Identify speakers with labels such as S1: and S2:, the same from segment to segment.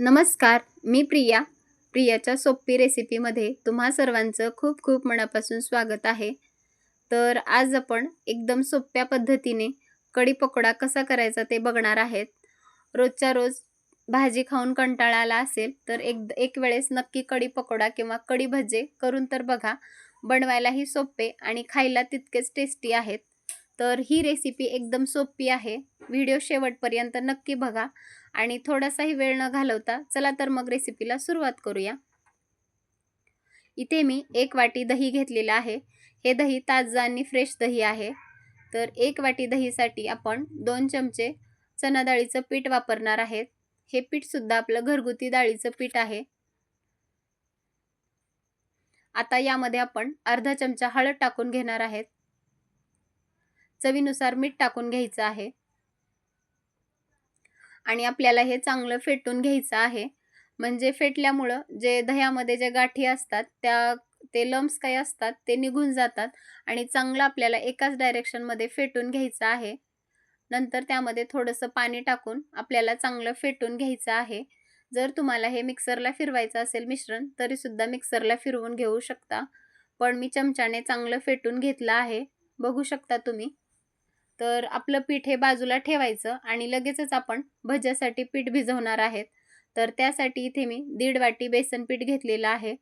S1: नमस्कार मी प्रिया. प्रियाच्या सोपी रेसिपीमध्ये तुम्हा सर्वांचं खूप खूप मनापासून स्वागत आहे. तर आज आपण एकदम सोप्या पद्धतीने कढी पकोडा कसा करायचा ते बघणार आहेत. रोजच्या रोज भाजी खाऊन कंटाळा आला असेल तर एक एक वेळेस नक्की कढी पकोडा किंवा कढी भजे करून तर बघा. बनवायलाही सोपे आणि खायला तितकेच टेस्टी आहेत. तर ही रेसिपी एकदम सोपी आहे. व्हिडिओ शेवटपर्यंत नक्की बघा आणि थोडासाही वेळ न घालवता चला तर मग रेसिपीला सुरुवात करूया. इथे मी एक वाटी दही घेतलेलं आहे. हे दही ताजं आणि फ्रेश दही आहे. तर एक वाटी दहीसाठी आपण दोन चमचे चना डाळीचं पीठ वापरणार आहेत हे पीठसुद्धा आपलं घरगुती डाळीचं पीठ आहे. आता यामध्ये आपण अर्धा चमचा हळद टाकून घेणार आहेत चवीनुसार मीठ टाकून घ्यायचं आहे. आणि आपल्याला हे चांगलं फेटून घ्यायचं आहे. म्हणजे फेटल्यामुळं जे दह्यामध्ये जे गाठी असतात त्या ते लम्स काही असतात ते निघून जातात आणि चांगलं आपल्याला एकाच डायरेक्शनमध्ये फेटून घ्यायचं आहे. नंतर त्यामध्ये थोडंसं पाणी टाकून आपल्याला चांगलं फेटून घ्यायचं आहे. जर तुम्हाला हे मिक्सरला फिरवायचं असेल मिश्रण तरीसुद्धा मिक्सरला फिरवून घेऊ शकता. पण मी चमच्याने चांगलं फेटून घेतलं आहे. बघू शकता तुम्ही. तर आपलं पीठ हे बाजूला ठेवायचं आणि लगेचच आपण भज्यासाठी पीठ भिजवणार आहेत. तर त्यासाठी इथे मी दीड वाटी बेसन पीठ घेतलेलं आहे.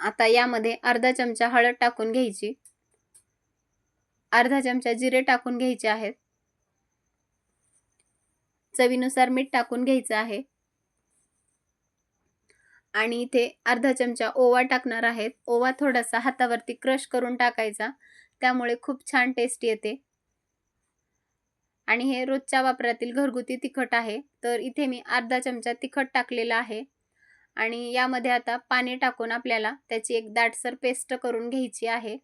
S1: आता यामध्ये अर्धा चमचा हळद टाकून घ्यायची. अर्धा चमचा जिरे टाकून घ्यायचे आहेत. चवीनुसार मीठ टाकून घ्यायचं आहे. आणि इथे अर्धा चमचा ओवा टाकणार आहेत. ओवा थोडासा हातावरती क्रश करून टाकायचा. त्यामुळे खूप छान टेस्ट येते. आणि हे रोजच्या वापरातील घरगुती तिखट आहे. तर इथे मी अर्धा चमचा तिखट टाकलेला आहे. आणि यामध्ये आता पाणी टाकून आपल्याला त्याची एक दाटसर पेस्ट करून घ्यायची आहे.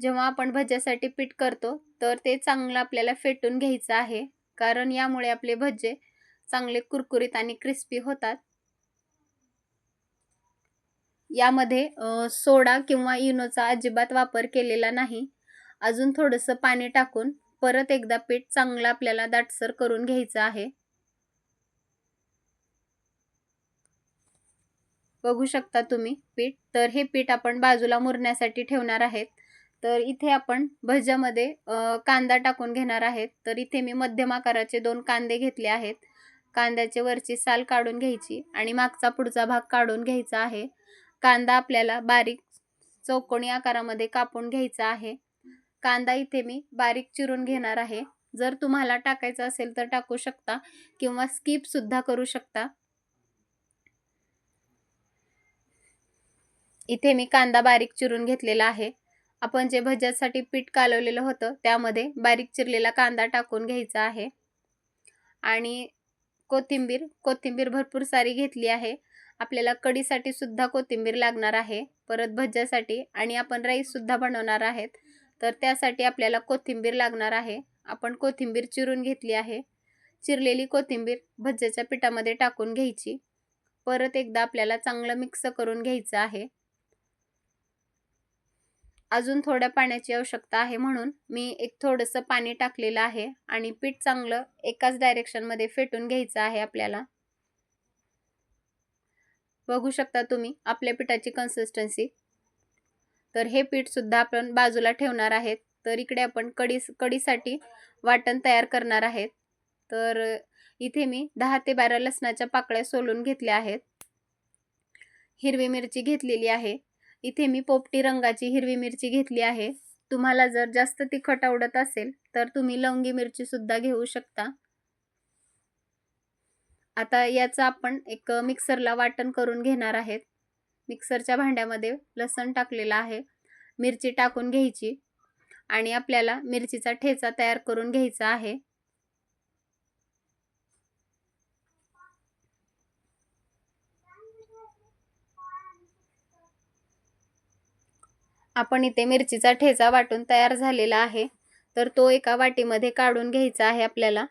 S1: जेव्हा आपण भज्यासाठी पीठ करतो तर ते चांगलं आपल्याला फेटून घ्यायचं आहे. कारण यामुळे आपले भज्जे चांगले कुरकुरीत आणि क्रिस्पी होतात. यामध्ये सोडा किंवा इनोचा अजिबात वापर केलेला नाही. अजून थोडंसं पाणी टाकून परत एकदा पीठ चांगलं आपल्याला दाटसर करून घ्यायचं आहे. बघू शकता तुम्ही पीठ. तर हे पीठ आपण बाजूला मुरण्यासाठी ठेवणार आहेत. तर इथे आपण भज्यामध्ये कांदा टाकून घेणार आहेत. तर इथे मी मध्यम आकाराचे दोन कांदे घेतले आहेत. कांद्याचे वरची साल काढून घ्यायची आणि मागचा पुढचा भाग काढून घ्यायचा आहे. कांदा आपल्याला बारीक चौकोनी आकारामध्ये कापून घ्यायचा आहे. कांदा इथे मी बारीक चिरून घेणार आहे. जर तुम्हाला टाकायचं असेल तर टाकू शकता किंवा स्किपसुद्धा करू शकता. इथे मी कांदा बारीक चिरून घेतलेला आहे. आपण जे भज्यासाठी पीठ कालवलेलं होतं त्यामध्ये बारीक चिरलेला कांदा टाकून घ्यायचा आहे. आणि कोथिंबीर कोथिंबीर भरपूर सारी घेतली आहे. आपल्याला कढीसाठी सुद्धा कोथिंबीर लागणार आहे. परत भज्यासाठी आणि आपण राईससुद्धा बनवणार आहेत. तर त्यासाठी आपल्याला कोथिंबीर लागणार आहे. आपण कोथिंबीर चिरून घेतली आहे. चिरलेली कोथिंबीर भज्याच्या पिठामध्ये टाकून घ्यायची. परत एकदा आपल्याला चांगलं मिक्स करून घ्यायचं आहे. अजून थोड्या पाण्याची आवश्यकता आहे म्हणून मी एक थोडंसं पाणी टाकलेलं आहे आणि पीठ चांगलं एकाच डायरेक्शनमध्ये फेटून घ्यायचं आहे आपल्याला. बघू शकता तुम्ही आपल्या पिठाची कन्सिस्टन्सी तर हे पीठसुद्धा आपण बाजूला ठेवणार आहेत. तर इकडे आपण कडी कडीसाठी वाटण तयार करणार आहेत. तर इथे मी दहा ते बारा लसणाच्या पाकळ्या सोलून घेतल्या आहेत. हिरवी मिरची घेतलेली आहे. इथे मी पोपटी रंगाची हिरवी मिरची घेतली आहे. तुम्हाला जर जास्त तिखट आवडत असेल तर तुम्ही लवंगी मिरची सुद्धा घेऊ शकता. आता याचं आपण एक मिक्सरला वाटण करून घेणार आहेत. मिक्सरच्या भांड्यामध्ये लसण टाकलेला आहे. मिरची टाकून घ्यायची. आणि आपल्याला मिरचीचा ठेचा तयार करून घ्यायचा आहे. आपण इथे मिरचीचा ठेचा वाटून तयार झालेला आहे. तर तो एका वाटीमध्ये काढून घ्यायचा आहे आपल्याला.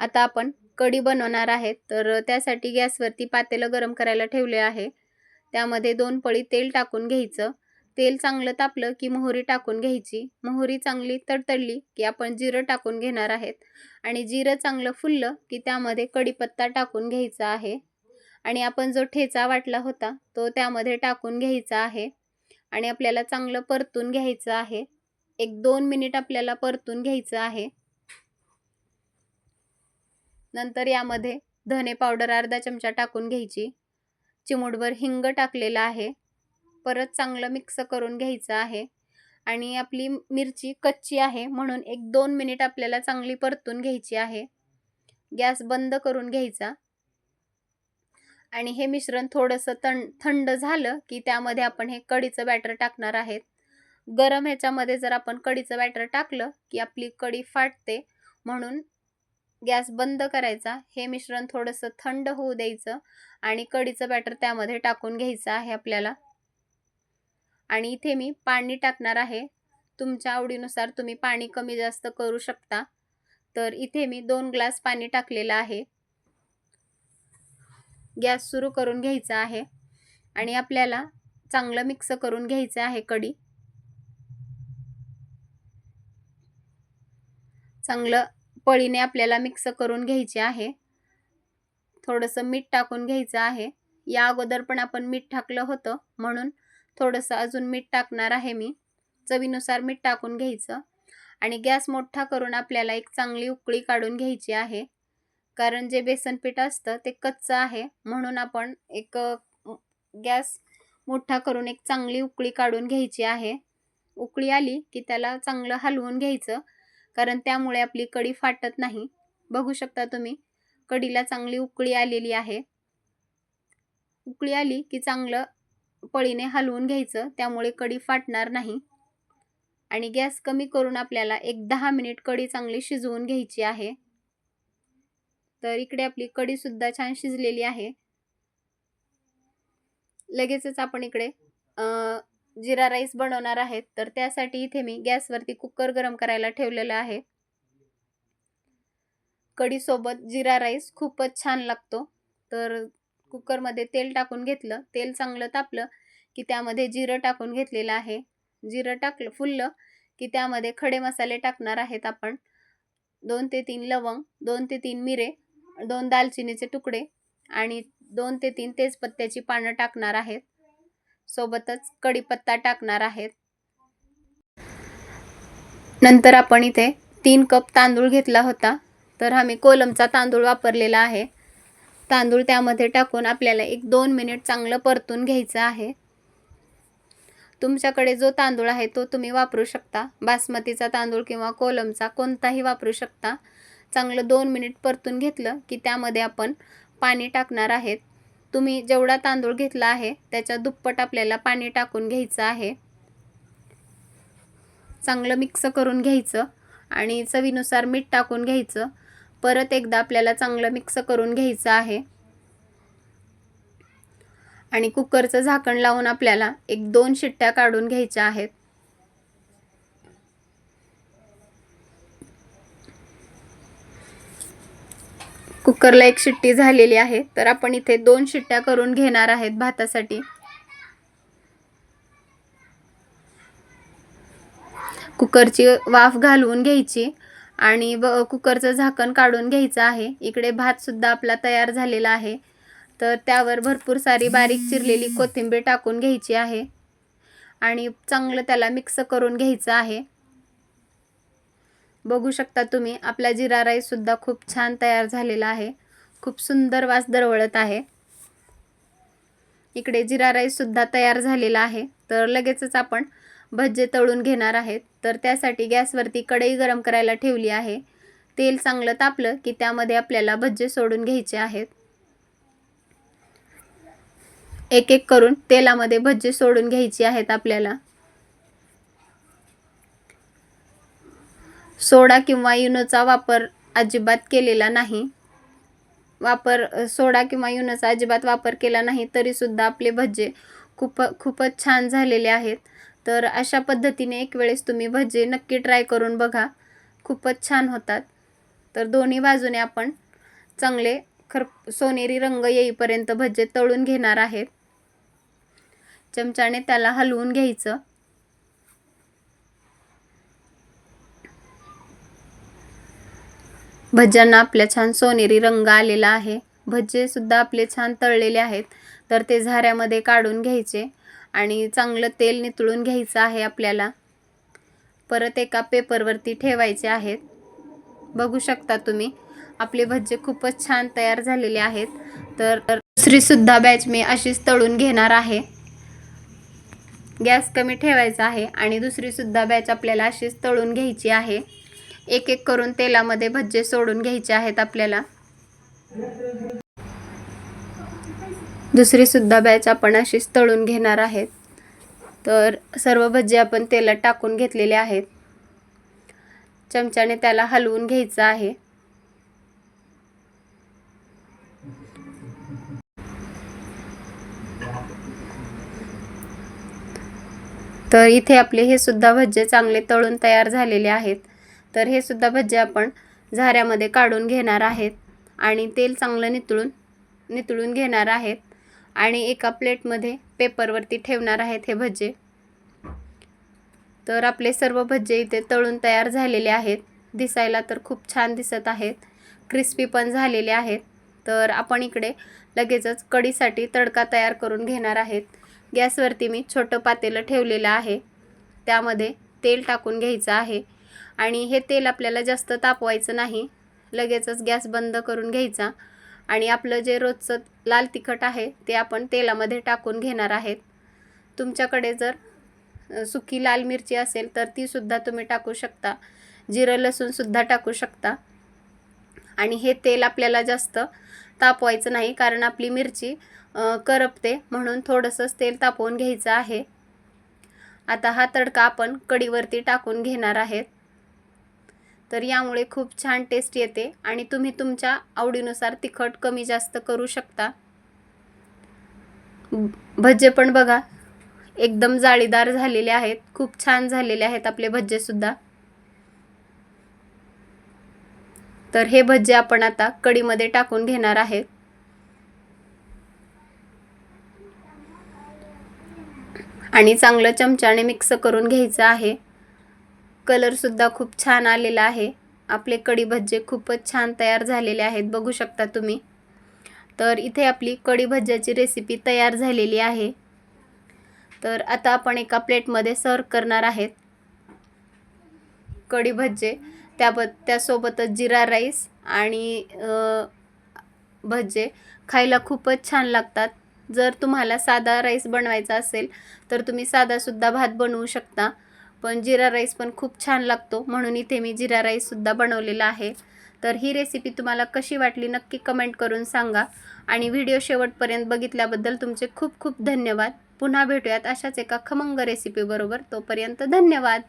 S1: आता आपण कढी बनवणार आहेत तर त्यासाठी गॅसवरती पातेलं गरम करायला ठेवले आहे. त्यामध्ये दोन पळी तेल टाकून घ्यायचं. तेल चांगलं तापलं की मोहरी टाकून घ्यायची. मोहरी चांगली तडतडली की आपण जिरं टाकून घेणार आहेत. आणि जिरं चांगलं फुललं की त्यामध्ये कढीपत्ता टाकून घ्यायचा आहे. आणि आपण जो ठेचा वाटला होता तो त्यामध्ये टाकून घ्यायचा आहे. आणि आपल्याला चांगलं परतून घ्यायचं आहे. एक दोन मिनिट आपल्याला परतून घ्यायचं आहे. नंतर यामध्ये धने पावडर अर्धा चमचा टाकून घ्यायची. चिमूटभर हिंग टाकलेला आहे. परत चांगलं मिक्स करून घ्यायचं आहे. आणि आपली मिरची कच्ची आहे म्हणून एक दोन मिनिट आपल्याला चांगली परतून घ्यायची आहे. गॅस बंद करून घ्यायचा. आणि हे मिश्रण थोडंसं तण थंड झालं की त्यामध्ये आपण हे कढीचं बॅटर टाकणार आहेत. गरम ह्याच्यामध्ये जर आपण कढीचं बॅटर टाकलं की आपली कढी फाटते म्हणून गॅस बंद करायचा. हे मिश्रण थोडंसं थंड होऊ द्यायचं आणि कढीचं बॅटर त्यामध्ये टाकून घ्यायचं आहे आपल्याला. आणि इथे मी पाणी टाकणार आहे. तुमच्या आवडीनुसार तुम्ही पाणी कमी जास्त करू शकता. तर इथे मी दोन ग्लास पाणी टाकलेलं आहे. गॅस सुरू करून घ्यायचा आहे. आणि आपल्याला चांगलं मिक्स करून घ्यायचं आहे कढी. चांगलं पळीने आपल्याला मिक्स करून घ्यायचे आहे. थोडंसं मीठ टाकून घ्यायचं आहे. या अगोदर पण आपण मीठ टाकलं होतं. म्हणून थोडंसं अजून मीठ टाकणार आहे मी. चवीनुसार मीठ टाकून घ्यायचं. आणि गॅस मोठा करून आपल्याला एक चांगली उकळी काढून घ्यायची आहे. कारण जे बेसन पीठ असतं ते कच्चं आहे. म्हणून आपण एक गॅस मोठा करून एक चांगली उकळी काढून घ्यायची आहे. उकळी आली की त्याला चांगलं हलवून घ्यायचं. कारण त्यामुळे आपली कढी फाटत नाही. बघू शकता तुम्ही कढीला चांगली उकळी आलेली आहे. उकळी आली की चांगलं पळीने हलवून घ्यायचं त्यामुळे कढी फाटणार नाही. आणि गॅस कमी करून आपल्याला एक दहा मिनिट कढी चांगली शिजवून घ्यायची आहे. तर इकडे आपली कढीसुद्धा छान शिजलेली आहे. लगेचच आपण इकडे जिरा राईस बनवणार आहेत. तर त्यासाठी इथे मी गॅसवरती कुकर गरम करायला ठेवलेला आहे. कढीसोबत जिरा राईस खूपच छान लागतो. तर कुकरमध्ये तेल टाकून घेतलं. तेल चांगलं तापलं की त्यामध्ये जिरं टाकून घेतलेलं आहे. जिरं टाकलं फुललं की त्यामध्ये खडे मसाले टाकणार आहेत आपण. दोन ते तीन लवंग दोन ते तीन मिरे दोन दालचिनीचे तुकडे आणि दोन ते तीन तेजपत्त्याची पानं टाकणार आहेत. सोबतच कढीपत्ता टाकणार आहेत. नंतर आपण इथे तीन कप तांदूळ घेतला होता. तर आम्ही कोलमचा तांदूळ वापरलेला आहे. तांदूळ त्यामध्ये टाकून आपल्याला एक दोन मिनिट चांगलं परतून घ्यायचं आहे. तुमच्याकडे जो तांदूळ आहे तो तुम्ही वापरू शकता. बासमतीचा तांदूळ किंवा कोलमचा कोणताही वापरू शकता. चांगलं दोन मिनिट परतून घेतलं की त्यामध्ये आपण पाणी टाकणार आहेत. तुम्ही जेवढा तांदूळ घेतला आहे त्याच्या दुप्पट आपल्याला पाणी टाकून घ्यायचं आहे. चांगलं मिक्स करून घ्यायचं आणि चवीनुसार मीठ टाकून घ्यायचं. परत एकदा आपल्याला चांगलं मिक्स करून घ्यायचं आहे. आणि कुकरचं झाकण लावून आपल्याला एक दोन शिट्ट्या काढून घ्यायच्या आहेत. कुकरला एक शिट्टी झालेली आहे तर आपण इथे दोन शिट्ट्या करून घेणार आहेत भातासाठी. कुकरची वाफ घालवून घ्यायची. आणि ब कुकरचं झाकण काढून घ्यायचं आहे. इकडे भातसुद्धा आपला तयार झालेला आहे. तर त्यावर भरपूर सारी बारीक चिरलेली कोथिंबीर टाकून घ्यायची आहे. आणि चांगलं त्याला मिक्स करून घ्यायचं आहे. बघू शकता तुम्ही आपला जिरा राईससुद्धा खूप छान तयार झालेला आहे. खूप सुंदर वास दरवळत आहे. इकडे जिरा राईससुद्धा तयार झालेला आहे. तर लगेचच आपण भज्जे तळून घेणार आहेत. तर त्यासाठी गॅसवरती कढई गरम करायला ठेवली आहे. तेल चांगलं तापलं की त्यामध्ये आपल्याला भज्जे सोडून घ्यायचे आहेत. एक एक करून तेलामध्ये भज्जे सोडून घ्यायची आहेत आपल्याला. सोडा किंवा युनोचा वापर अजिबात केलेला नाही. वापर सोडा किंवा युनोचा अजिबात वापर केला नाही तरीसुद्धा आपले भज्जे खूप खूपच छान झालेले आहेत. तर अशा पद्धतीने एक वेळेस तुम्ही भजे नक्की ट्राय करून बघा. खूपच छान होतात. तर दोन्ही बाजूने आपण चांगले खर सोनेरी रंग येईपर्यंत भजे तळून घेणार आहेत चमच्याने त्याला हलवून घ्यायचं. भज्यांना आपल्या छान सोनेरी रंग आलेला आहे. भज्जे सुद्धा आपले छान तळलेले आहेत. तर ते झाऱ्यामध्ये काढून घ्यायचे. आणि चांगलं तेल नितळून घ्यायचं आहे आपल्याला. परत एका पेपरवरती ठेवायचे आहेत. बघू शकता तुम्ही आपले भज्जे खूपच छान तयार झालेले आहेत. तर दुसरीसुद्धा बॅच मी अशीच तळून घेणार आहे. गॅस कमी ठेवायचा आहे आणि दुसरीसुद्धा बॅच आपल्याला अशीच तळून घ्यायची आहे. एक एक करून तेलामध्ये भज्जे सोडून घ्यायचे आहेत आपल्याला. दुसरीसुद्धा बॅच आपण अशीच तळून घेणार आहेत. तर सर्व भजी आपण तेलात टाकून घेतलेले आहेत. चमच्याने त्याला हलवून घ्यायचं आहे. तर इथे आपले हे सुद्धा भज्जे चांगले तळून तयार झालेले आहेत. तर हे सुद्धा भज्जे आपण झाऱ्यामध्ये काढून घेणार आहेत. आणि तेल चांगलं नितळून नितळून घेणार आहेत. आणि एका प्लेटमध्ये पेपरवरती ठेवणार आहेत हे भज्जे तर आपले सर्व भज्जे इथे तळून तयार झालेले आहेत. दिसायला तर खूप छान दिसत आहेत. क्रिस्पी पण झालेले आहेत. तर आपण इकडे लगेचच कढीसाठी तडका तयार करून घेणार आहेत. गॅसवरती मी छोटं पातेलं ठेवलेलं आहे. त्यामध्ये तेल टाकून घ्यायचं आहे. आणि हे तेल आपल्याला जास्त तापवायचं नाही. लगेचच गॅस बंद करून घ्यायचा. आणि आपलं जे रोजचं लाल तिखट आहे ते आपण तेलामध्ये टाकून घेणार आहेत. तुमच्याकडे जर सुकी लाल मिरची असेल तर तीसुद्धा तुम्ही टाकू शकता. जिरं लसूणसुद्धा टाकू शकता. आणि हे तेल आपल्याला जास्त तापवायचं नाही कारण आपली मिरची करपते म्हणून थोडंसंच तेल तापवून घ्यायचं आहे. आता हा तडका आपण कडीवरती टाकून घेणार आहेत. तर यामुळे खूप छान टेस्ट येते आणि तुम्ही तुमच्या आवडीनुसार तिखट कमी जास्त करू शकता. भज्जे पण बघा एकदम जाळीदार झालेले आहेत खूप छान झालेले आहेत आपले भज्जेसुद्धा तर हे भज्जे आपण आता कढीमध्ये टाकून घेणार आहेत. आणि चांगलं चमच्याने मिक्स करून घ्यायचं आहे. कलरसुद्धा खूप छान आलेला आहे. आपले कढी भज्जे खूपच छान तयार झालेले आहेत बघू शकता तुम्ही. तर इथे आपली कढी भज्याची रेसिपी तयार झालेली आहे. तर आता आपण एका प्लेटमध्ये सर्व करणार आहेत. कढी भज्जे त्याब त्यासोबतच जिरा राईस आणि भज्जे खायला खूपच छान लागतात. जर तुम्हाला साधा राईस बनवायचा असेल तर तुम्ही साधासुद्धा भात बनवू शकता. पण जिरा राईस पण खूप छान लागतो. म्हणून इथे मी जिरा राईससुद्धा बनवलेला आहे. तर ही रेसिपी तुम्हाला कशी वाटली नक्की कमेंट करून सांगा. आणि व्हिडिओ शेवटपर्यंत बघितल्याबद्दल तुमचे खूप खूप धन्यवाद. पुन्हा भेटूयात अशाच एका खमंग रेसिपीबरोबर तोपर्यंत धन्यवाद.